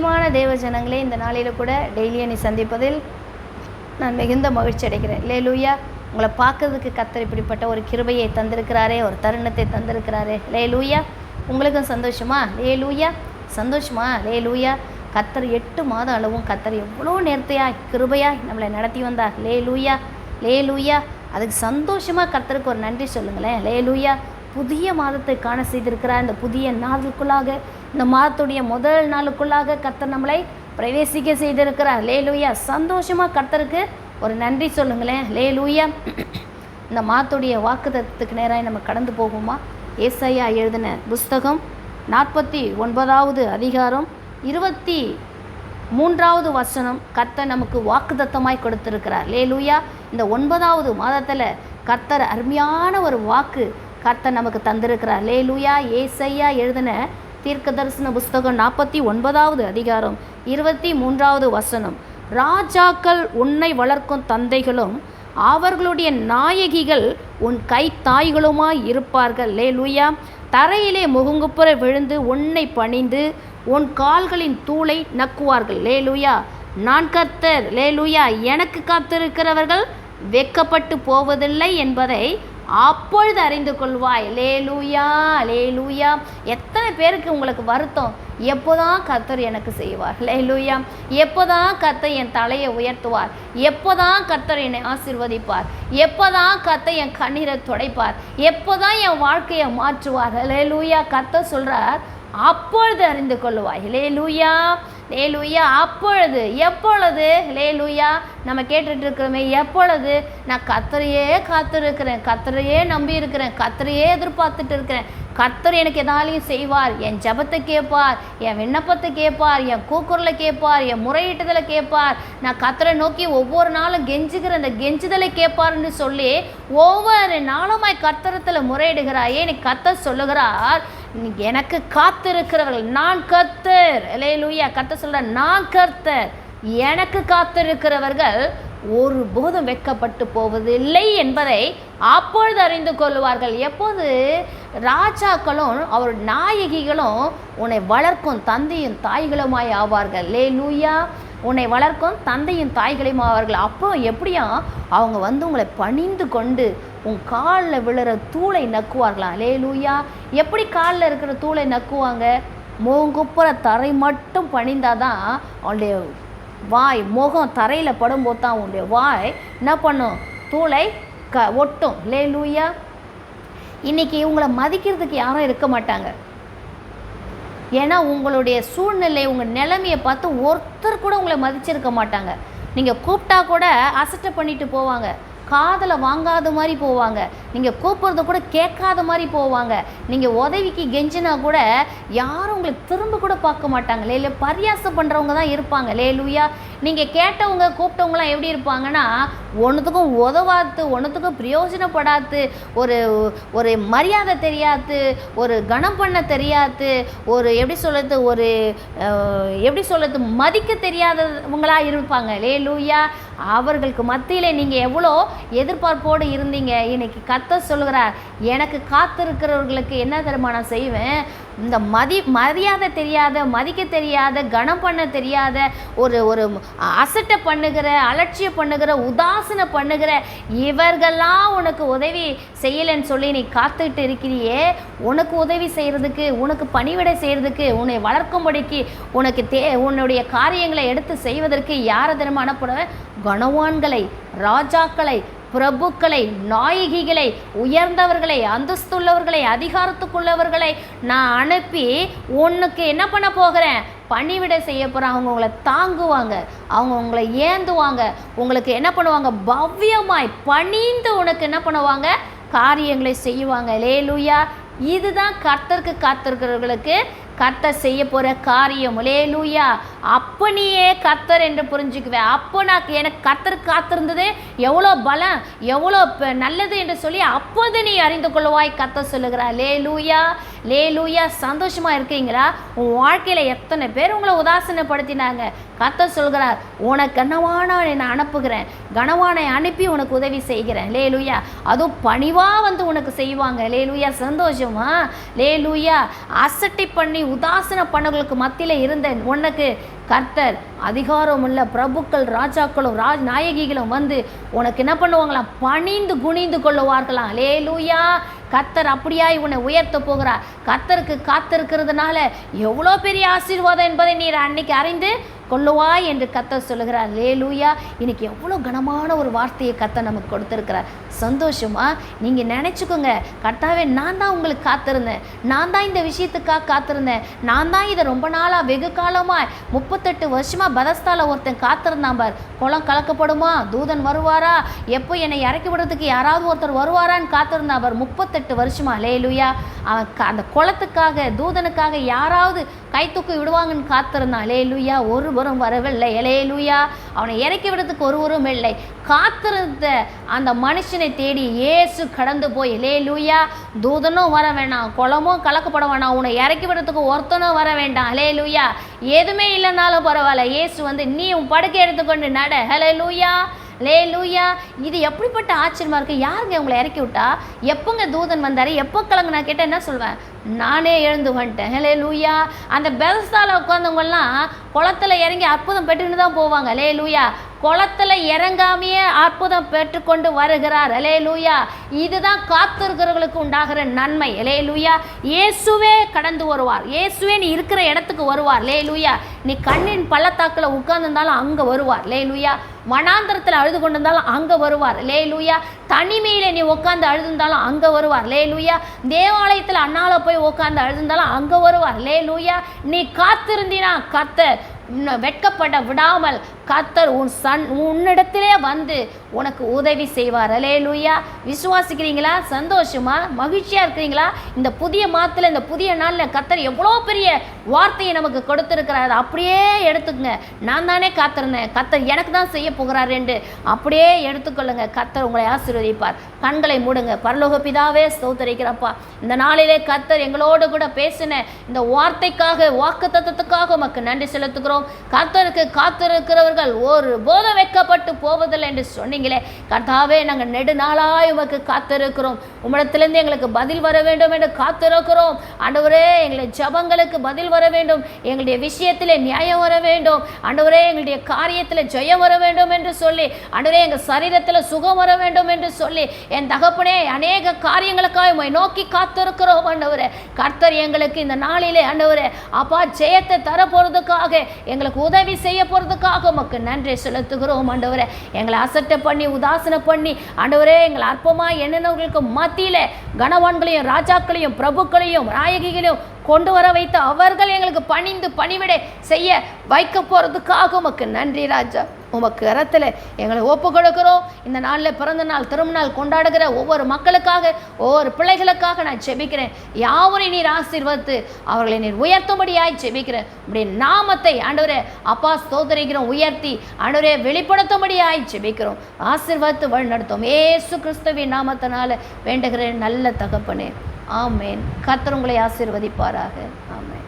பிரியமான தேவ ஜனங்களே இந்த நாளில் கூட டெய்லி என்னை சந்திப்பதில் நான் மிகுந்த மகிழ்ச்சி அடைகிறேன். லே லூயா உங்களை பார்க்கறதுக்கு கத்தர் இப்படிப்பட்ட ஒரு கிருபையை தந்திருக்கிறாரே ஒரு தருணத்தை தந்திருக்கிறாரே. லே லூயா உங்களுக்கும் சந்தோஷமா? லே லூயா சந்தோஷமா? லே லூயா கத்தர் எட்டு மாதம் அளவும் கத்தர் எவ்வளோ நேர்த்தையாக கிருபையாக நம்மளை நடத்தி வந்தார். லே லூயா லே லூயா அதுக்கு சந்தோஷமாக கத்தருக்கு ஒரு நன்றி சொல்லுங்களேன். லே லூயா புதிய மாதத்தை காண செய்திருக்கிறார். இந்த புதிய நாளுக்குள்ளாக இந்த மாதத்துடைய முதல் நாளுக்குள்ளாக கர்த்தர் நம்மளை பிரவேசிக்க செய்திருக்கிறார். லே லூயா சந்தோஷமாக கர்த்தருக்கு ஒரு நன்றி சொல்லுங்களேன். லே லூயா இந்த மாதத்துடைய வாக்குத்தத்துக்கு நேராக நம்ம கடந்து போகுமா? ஏசையா எழுதின புஸ்தகம் நாற்பத்தி ஒன்பதாவது அதிகாரம் இருபத்தி மூன்றாவது வசனம் கர்த்தர் நமக்கு வாக்குதத்தமாய் கொடுத்திருக்கிறார். லேலூயா இந்த ஒன்பதாவது மாதத்தில் கர்த்தர் அருமையான ஒரு வாக்கு கர்த்தர் நமக்கு தந்திருக்கிறார். லே லூயா ஏசையா எழுதின தீர்க்க தரிசன புஸ்தகம் நாற்பத்தி ஒன்பதாவது அதிகாரம் இருபத்தி மூன்றாவது வசனம். ராஜாக்கள் உன்னை வளர்க்கும் தந்தைகளும் அவர்களுடைய நாயகிகள் உன் கை தாய்களுமாய் இருப்பார்கள். லே லூயா தரையிலே முகுங்குப்புற விழுந்து உன்னை பணிந்து உன் கால்களின் தூளை நக்குவார்கள். லே லூயா நான் கர்த்தர். லே லூயா எனக்கு காத்திருக்கிறவர்கள் வெக்கப்பட்டு போவதில்லை என்பதை அப்பொழுது அறிந்து கொள்வாய். லே லூயா எத்தனை பேருக்கு உங்களுக்கு வருத்தம்? எப்போதான் கர்த்தர் எனக்கு செய்வார். லே லூயா எப்போதான் கத்தை என் தலையை உயர்த்துவார். எப்போதான் கர்த்தர் என்னை ஆசிர்வதிப்பார். எப்போதான் கத்தை என் கண்ணீரை துடைப்பார். எப்போதான் என் வாழ்க்கையை மாற்றுவார். லே லூயா கத்தை சொல்கிறார் அப்பொழுது அறிந்து கொள்வாய். லே லூயா லே லூயா அப்பொழுது எப்பொழுது? லே லூயா நம்ம கேட்டுட்டு இருக்கிறோமே எப்பொழுது? நான் கத்தரையே காத்திருக்கிறேன் கத்தரையே நம்பி இருக்கிறேன் கத்தரையே எதிர்பார்த்துட்டு இருக்கிறேன் கர்த்தர் எனக்கு எதாலையும் செய்வார். என் ஜபத்தை கேட்பார் என் விண்ணப்பத்தை கேட்பார் என் கூக்குரலை கேட்பார் என் முறையீட்டுதலை கேட்பார். நான் கத்தரை நோக்கி ஒவ்வொரு நாளும் கெஞ்சுகிற அந்த கெஞ்சுதலை கேட்பார்னு சொல்லி ஒவ்வொரு நாளுமாய் கர்த்தரத்தில் முறையிடுகிறாயே நீ கத்தர் சொல்லுகிறார். எனக்கு காத்திருக்கிறவர்கள் நான் கர்த்தர். லேலூயா கர்த்தர் சொல்கிற நான் கர்த்தர். எனக்கு காத்திருக்கிறவர்கள் ஒருபோதும் வெட்கப்பட்டு போவதில்லை என்பதை அப்பொழுது அறிந்து கொள்வார்கள் எப்போது? ராஜாக்களும் அவர் நாயகிகளும் உன்னை வளர்க்கும் தந்தையும் தாய்களுமாய் ஆவார்கள். லே லூயா உன்னை வளர்க்கும் தந்தையும் தாய்களையும் ஆவார்கள். அப்போ எப்படியா? அவங்க வந்து உங்களை பணிந்து கொண்டு உன் காலில் விழுற தூளை நக்குவார்களாம் லே லூயா எப்படி காலில் இருக்கிற தூளை நக்குவாங்க? மூங்குப்புற தரை மட்டும் பணிந்தாதான் அவனுடைய வாய் முகம் தரையில் படும்போது தான் உன்னுடைய வாய் என்ன பண்ணும்? தூளை க ஒட்டும். லே லூயா இன்னைக்கு இவங்களை மதிக்கிறதுக்கு யாரும் இருக்க மாட்டாங்க. ஏன்னா உங்களுடைய சூழ்நிலை உங்கள் நிலைமையை பார்த்து ஒருத்தர் கூட உங்களை மதிச்சிருக்க மாட்டாங்க. நீங்கள் கூப்பிட்டா கூட அசட்டை பண்ணிட்டு போவாங்க. காதில் வாங்காத மாதிரி போவாங்க. நீங்கள் கூப்பிட்றத கூட கேட்காத மாதிரி போவாங்க. நீங்கள் உதவிக்கு கெஞ்சினா கூட யாரும் உங்களுக்கு திரும்ப கூட பார்க்க மாட்டாங்களே இல்லை பரியாசம் பண்ணுறவங்க தான் இருப்பாங்கலே லூயா நீங்கள் கேட்டவங்க கூப்பிட்டவங்களாம் எப்படி இருப்பாங்கன்னா ஒன்றுத்துக்கும் உதவாத்து ஒன்றுத்துக்கும் பிரயோஜனப்படாது ஒரு ஒரு மரியாதை தெரியாது ஒரு கணம் பண்ண தெரியாது ஒரு எப்படி சொல்கிறது ஒரு எப்படி சொல்கிறது மதிக்க தெரியாதவங்களாக இருப்பாங்க. லே லூயா அவர்களுக்கு மத்தியில் நீங்கள் எவ்வளோ எதிர்பார்ப்போடு இருந்தீங்க. இன்னைக்கு கத்த சொல்கிறார் எனக்கு காத்திருக்கிறவர்களுக்கு என்ன தருமானம் நான் செய்வேன்? இந்த மதி மரியாதை தெரியாத மதிக்க தெரியாத கணம் பண்ண தெரியாத ஒரு ஒரு அசட்டை பண்ணுகிற அலட்சியம் பண்ணுகிற உதாசனை பண்ணுகிற இவர்கள்லாம் உனக்கு உதவி செய்யலைன்னு சொல்லி நீ காத்துக்கிட்டு இருக்கிறியே. உனக்கு உதவி செய்கிறதுக்கு உனக்கு பணிவிடை செய்கிறதுக்கு உன்னை வளர்க்கும்படிக்கு உனக்கு தே உன்னுடைய காரியங்களை எடுத்து செய்வதற்கு யாரை தினமும் அனுப்புகிறேன் கணவான்களை ராஜாக்களை பிரபுக்களை நாயகிகளை உயர்ந்தவர்களை அந்தஸ்துள்ளவர்களை அதிகாரத்துக்குள்ளவர்களை நான் அனுப்பி உனக்கு என்ன பண்ண போகிறேன்? பணிவிட செய்ய போகிறேன் அவங்க உங்களை தாங்குவாங்க. அவங்க உங்களை ஏந்துவாங்க. உங்களுக்கு என்ன பண்ணுவாங்க? பவ்யமாய் பணிந்து உனக்கு என்ன பண்ணுவாங்க? காரியங்களை செய்வாங்க. லேலுயா இதுதான் கர்த்தருக்கு காத்திருக்கிறவர்களுக்கு கர்த்தர் செய்ய போகிற காரியம். லேலூயா அப்போ நீயே கர்த்தர் என்று புரிஞ்சுக்குவேன் அப்போ நான் எனக்கு கர்த்தர் காத்திருந்தது எவ்வளோ பலம் எவ்வளோ நல்லது என்று சொல்லி அப்போது நீ அறிந்து கொள்வாய் கர்த்தர் லூயா லே லூயா சந்தோஷமாக இருக்கீங்களா? உன் வாழ்க்கையில் எத்தனை பேர் உங்களை உதாசீனப்படுத்தினாங்க? கத்த சொல்கிறார் உனக்கு கனவானவனை நான் அனுப்புகிறேன். கனவானை அனுப்பி உனக்கு உதவி செய்கிறேன். லே லூயா அதுவும் பணிவாக வந்து உனக்கு செய்வாங்க. லே லூயா சந்தோஷமா? லே லூயா அசட்டி பண்ணி உதாசன பண்ணவர்களுக்கு மத்தியில் இருந்த உனக்கு கர்த்தர் அதிகாரமுள்ள பிரபுக்கள் ராஜாக்களும் ராஜ் நாயகிகளும் வந்து உனக்கு என்ன பண்ணுவாங்களாம்? பணிந்து குனிந்து கொள்ளுவார்களாம். லேலூயா கத்தர் அப்படியாய் உன்னை உயர்த்த போகிறார். கத்தருக்கு காத்திருக்கிறதுனால எவ்வளோ பெரிய ஆசீர்வாதம் என்பதை நீர் அன்னைக்கு அறிந்து கொள்ளுவாய் என்று கத்த சொல்லுகிறார். லேலூயா இன்னைக்கு எவ்வளோ கனமான ஒரு வார்த்தையை கத்த நமக்கு கொடுத்துருக்கிறார். சந்தோஷமா? நீங்கள் நினச்சிக்கோங்க. கர்த்தாவே நான் தான் உங்களுக்கு காத்திருந்தேன். நான் தான் இந்த விஷயத்துக்காக காத்திருந்தேன். நான் தான் இதை ரொம்ப நாளாக வெகு காலமாக முப்பத்தெட்டு வருஷமாக பதஸ்தால ஒருத்தன் காத்திருந்தான் பார். குளம் கலக்கப்படுமா? தூதன் வருவாரா? எப்போ என்னை இறக்கி விடுறதுக்கு யாராவது ஒருத்தர் வருவாரான்னு காத்திருந்தான் பார். முப்பத்தெட்டு வருஷமா லேலுயா அவன் க- அந்த குளத்துக்காக தூதனுக்காக யாராவது கை தூக்கி விடுவாங்கன்னு காத்திருந்தான் அலே லூயா ஒருவரும் வரவில்லை. லூயா அவனை இறக்கி விடுறதுக்கு ஒருவரும் இல்லை. காத்திருந்த அந்த மனுஷனை தேடி ஏசு கடந்து போய் லே லூயா தூதனும் வர வேணாம். குளமும் கலக்கப்பட வேணாம். உன்னை இறக்கி விடுறதுக்கு ஒருத்தனும் வர வேண்டாம். லேலுயா எதுவுமே இல்லைனாலும் பரவாயில்ல. ஏசு வந்து நீ உன் படுக்கை எடுத்துக்கொண்டு நட. ஹலே லூயா லே லூயா இது எப்படிப்பட்ட ஆச்சரியமா இருக்குது யாருங்க உங்களை இறக்கி விட்டா? எப்போங்க தூதன் வந்தார்? எப்போ கிளம்பு நான் கேட்டேன் என்ன சொல்வேன்? நானே எழுந்து வந்துட்டேன். லே லூயா அந்த பெல்ஸ்தால உட்காந்தவங்கலாம் குளத்துல இறங்கி அற்புதம் பெற்றுன்னு தான் போவாங்க. லே லூயா குளத்துல இறங்காமையே அற்புதம் பெற்றுக்கொண்டு வருகிறார். அலே லூயா இதுதான் காத்திருக்கிறவர்களுக்கு உண்டாகிற நன்மை. லே லூயா இயேசுவே கடந்து வருவார். இயேசுவே நீ இருக்கிற இடத்துக்கு வருவார். லே லூயா நீ கண்ணின் பள்ளத்தாக்கில் உட்கார்ந்துருந்தாலும் அங்கே வருவார். லே லூயா மனாந்திரத்தில் அழுது கொண்டு இருந்தாலும் அங்கே வருவார். லே லூயா தனிமையில் நீ உட்காந்து அழுதுந்தாலும் அங்கே வருவார். லே லூயா தேவாலயத்தில் அண்ணால போய் உட்காந்து அழுதுந்தாலும் அங்கே வருவார். லே லூயா நீ காத்திருந்தினா கர்த்தர் வெட்கப்பட விடாமல் கத்தர் உன் சன் உன்னிடத்திலே வந்து உனக்கு உதவி செய்வார். அலே லூயா விசுவாசிக்கிறீங்களா? சந்தோஷமா? மகிழ்ச்சியாக இருக்கிறீங்களா? இந்த புதிய மாதத்தில் இந்த புதிய நாளில் கத்தர் எவ்வளோ பெரிய வார்த்தையை நமக்கு கொடுத்துருக்கிறார். அப்படியே எடுத்துக்கங்க. நான் தானே காத்திருந்தேன். கத்தர் எனக்கு தான் செய்ய போகிறார் என்று அப்படியே எடுத்துக்கொள்ளுங்க. கத்தர் உங்களை ஆசீர்வதிப்பார். கண்களை மூடுங்க. பரலோக பிதாவே ஸ்தோத்தரிக்கிறப்பா. இந்த நாளிலே கத்தர் எங்களோடு கூட பேசின இந்த வார்த்தைக்காக வாக்கு தத்துவத்துக்காக உமக்கு நன்றி செலுத்துகிறோம். கர்த்தருக்கு காத்திருக்கிறவர்கள் ஒரு போதம் வைக்கப்பட்டு போவதில்லை என்று சொன்னீங்களே. கர்த்தாவே நாங்கள் நெடுநாளாய் உமக்கு காத்திருக்கிறோம். உம்மிடத்திலிருந்து எங்களுக்கு பதில் வர வேண்டும் என்று காத்திருக்கிறோம். ஆண்டவரே எங்களை ஜபங்களுக்கு பதில் வர வேண்டும். எங்களுடைய விஷயத்தில் நியாயம் வர வேண்டும். ஆண்டவரே எங்களுடைய காரியத்தில் ஜெயம் வர வேண்டும் என்று சொல்லி ஆண்டவரே எங்கள் சரீரத்தில் சுகம் வர வேண்டும் என்று சொல்லி என் தகப்பனே அநேக காரியங்களுக்காக உம்மை நோக்கி காத்திருக்கிறோம் ஆண்டவரே. கர்த்தர் எங்களுக்கு இந்த நாளிலே ஆண்டவரே அப்பா ஜெயத்தை தரப்போகிறதுக்காக எங்களுக்கு உதவி செய்ய போகிறதுக்காக உமக்கு நன்றி செலுத்துகிறோம் ஆண்டவரே. எங்களை அசட்டை பண்ணி உதாசனை பண்ணி ஆண்டவரே எங்களை அற்பமாக எண்ணினவர்களுக்கு மத்தியில் கனவான்களையும் ராஜாக்களையும் பிரபுக்களையும் நாயகிகளையும் கொண்டு வர வைத்து அவர்கள் எங்களுக்கு பணிந்து பணிவிடை செய்ய வைக்க போகிறதுக்காக உமக்கு நன்றி ராஜா. உமக்கு கரத்தில் எங்களை ஒப்பு கொடுக்கிறோம். இந்த நாளில் பிறந்த நாள் திருமணம் கொண்டாடுகிற ஒவ்வொரு மக்களுக்காக ஒவ்வொரு பிள்ளைகளுக்காக நான் ஜெபிக்கிறேன். யாவரை நீர் ஆசீர்வத்து அவர்களை நீர் உயர்த்தும்படியாய் செபிக்கிறேன் உடைய நாமத்தை ஆண்டவரே அப்பா ஸ்தோதரிக்கிறோம் உயர்த்தி ஆண்டவரே வெளிப்படுத்தும்படியாய் செபிக்கிறோம் ஆசீர்வாத்து வழிநடத்தும் ஏசு கிறிஸ்துவின் நாமத்தினால வேண்டுகிறேன். நல்ல தகப்பனே. ஆமேன். கத்தர் உங்களை ஆசீர்வதிப்பாராக. ஆமேன்.